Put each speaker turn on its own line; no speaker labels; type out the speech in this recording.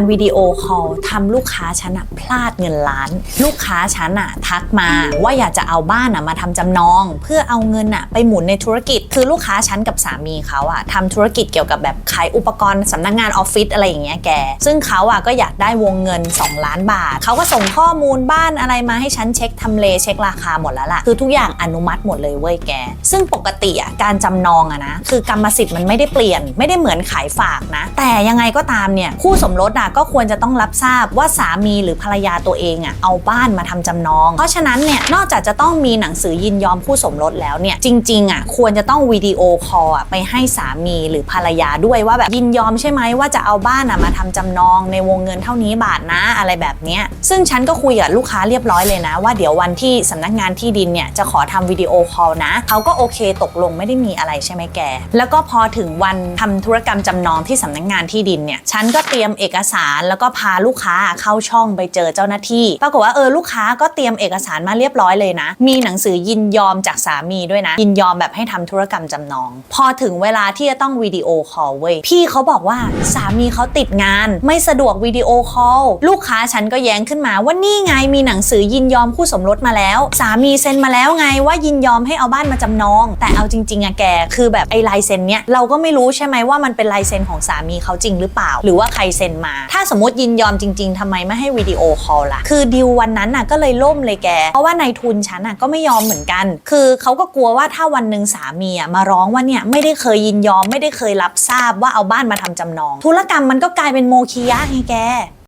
การวิดีโอคอลทำลูกค้าฉันอะพลาดเงินล้าน ลูกค้าฉันอะทักมาว่าอยากจะเอาบ้านอะมาทำจำนอง เพื่อเอาเงินอะไปหมุนในธุรกิจ คือลูกค้าฉันกับสามีเขาอะทำธุรกิจเกี่ยวกับแบบขายอุปกรณ์สำนักงานออฟฟิศอะไรอย่างเงี้ยแก ซึ่งเขาอะก็อยากได้วงเงิน 2 ล้านบาท เขาก็ส่งข้อมูลบ้านอะไรมาให้ฉันเช็คทำเลเช็คราคาหมดแล้วล่ะ คือทุกอย่างอนุมัติหมดเลยเว้ยแก ซึ่งปกติอะการจำนองอะนะคือกรรมสิทธิ์มันไม่ได้เปลี่ยน ไม่ได้เหมือนขายฝากนะ แต่ยังไงก็ตามเนี่ยคู่สมรสอะก็ควรจะต้องรับทราบว่าสามีหรือภรรยาตัวเองอะเอาบ้านมาทำจำนอง เพราะฉะนั้นเนี่ยนอกจากจะต้องมีหนังสือยินยอมคู่สมรสแล้วเนี่ยจริงๆอะควรจะต้องวิดีโอคอลอะไปให้สามีหรือภรรยาด้วยว่าแบบยินยอมใช่ไหมว่าจะเอาบ้านอะมาทำจำนอง ในวงเงินเท่านี้บาทนะอะไรแบบเนี้ยซึ่งฉันก็คุยกับลูกค้าเรียบร้อยเลยนะ ว่าเดี๋ยววันที่สำนักงานที่ดินเนี่ยจะขอทำวิดีโอคอลนะเขาก็โอเคตกลงไม่ได้มีอะไรใช่ไหมแก แล้วก็พอถึงวันทำธุรกรรมจำนองที่สำนักงานที่ดินเนี่ยฉันก็เตรียมเอกสารแล้วก็พาลูกค้าเข้าช่องไปเจอเจ้าหน้าที่ ปรากฏว่าเออลูกค้าก็เตรียมเอกสารมาเรียบร้อยเลยนะ มีหนังสือยินยอมจากสามีด้วยนะ ยินยอมแบบให้ทำธุรกรรมจำนอง พอถึงเวลาที่จะต้องวิดีโอคอลเว้ยพี่เขาบอกว่าสามีเขาติดงาน ไม่สะดวกวิดีโอคอลลูกค้าฉันก็แย้งขึ้นมาว่านี่ไงมีหนังสือยินยอมคู่สมรสมาแล้ว สามีเซ็นมาแล้วไงว่ายินยอมให้เอาบ้านมาจำนอง แต่เอาจริงๆอะแกคือแบบไอ้ลายเซ็นเนี้ยเราก็ไม่รู้ใช่ไหมว่ามันเป็นลายเซ็นของสามีเขาจริงหรือเปล่า หรือว่าใครเซ็นมาถ้าสมมติยินยอมจริง ๆทำไมไม่ให้วิดีโอคอลล่ะ คือดิววันนั้นน่ะก็เลยล่มเลยแก เพราะว่านายทุนฉันน่ะก็ไม่ยอมเหมือนกัน คือเขาก็กลัวว่าถ้าวันหนึ่งสามีอะมาร้องว่าเนี่ยไม่ได้เคยยินยอมไม่ได้เคยรับทราบว่าเอาบ้านมาทำจำนอง ธุรกรรมมันก็กลายเป็นโมฆะไงแก